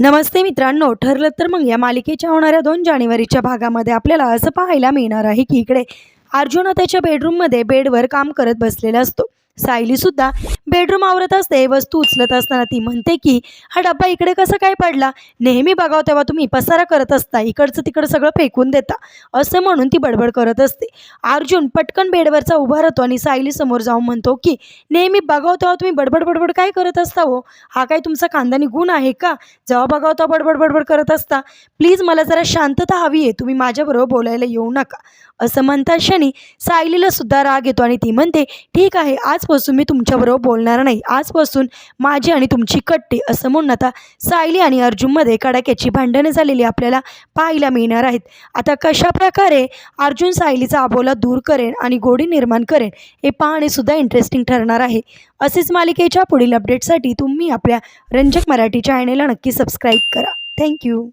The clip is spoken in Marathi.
नमस्ते मित्रांनो ठरलं तर मग या मालिकेच्या होणाऱ्या दोन जानेवारीच्या भागामध्ये आपल्याला असं पाहायला मिळणार आहे की इकडे अर्जुन हा त्याच्या बेडरूममध्ये बेडवर काम करत बसलेला असतो. सायलीसुद्धा बेडरूम आवरत असते वस्तू उचलत असताना ती म्हणते की हा डब्बा इकडे कसा काय पडला? नेहमी बघाव तेव्हा तुम्ही पसारा करत असता इकडचं तिकडं सगळं फेकून देता. असं म्हणून ती बडबड करत असते. अर्जुन पटकन बेडवरचा उभा राहतो आणि सायली समोर जाऊन म्हणतो की नेहमी बघाव तेव्हा तुम्ही बडबड बडबड काय करत असता हो? हा काय तुमचा खानदानी गुण आहे का? जेव्हा बघाव तेव्हा बडबड बडबड करत असता. प्लीज मला जरा शांतता हवी आहे तुम्ही माझ्याबरोबर बोलायला येऊ नका. असं म्हणता क्षणी सायलीला सुद्धा राग येतो आणि ती म्हणते ठीक आहे आजपासून मी तुमच्याबरोबर बोल बोलणार नाही. आजपासून माझी आणि तुमची कट्टी असं म्हणून आता सायली आणि अर्जुनमध्ये कडाक्याची भांडणं झालेली आपल्याला पाहायला मिळणार आहेत. आता कशा प्रकारे अर्जुन सायलीचा अबोला दूर करेन आणि गोडी निर्माण करेन हे पाहणेसुद्धा इंटरेस्टिंग ठरणार आहे. असेच मालिकेच्या पुढील अपडेटसाठी तुम्ही आपल्या रंजक मराठी चॅनेलला नक्की सबस्क्राईब करा. थँक्यू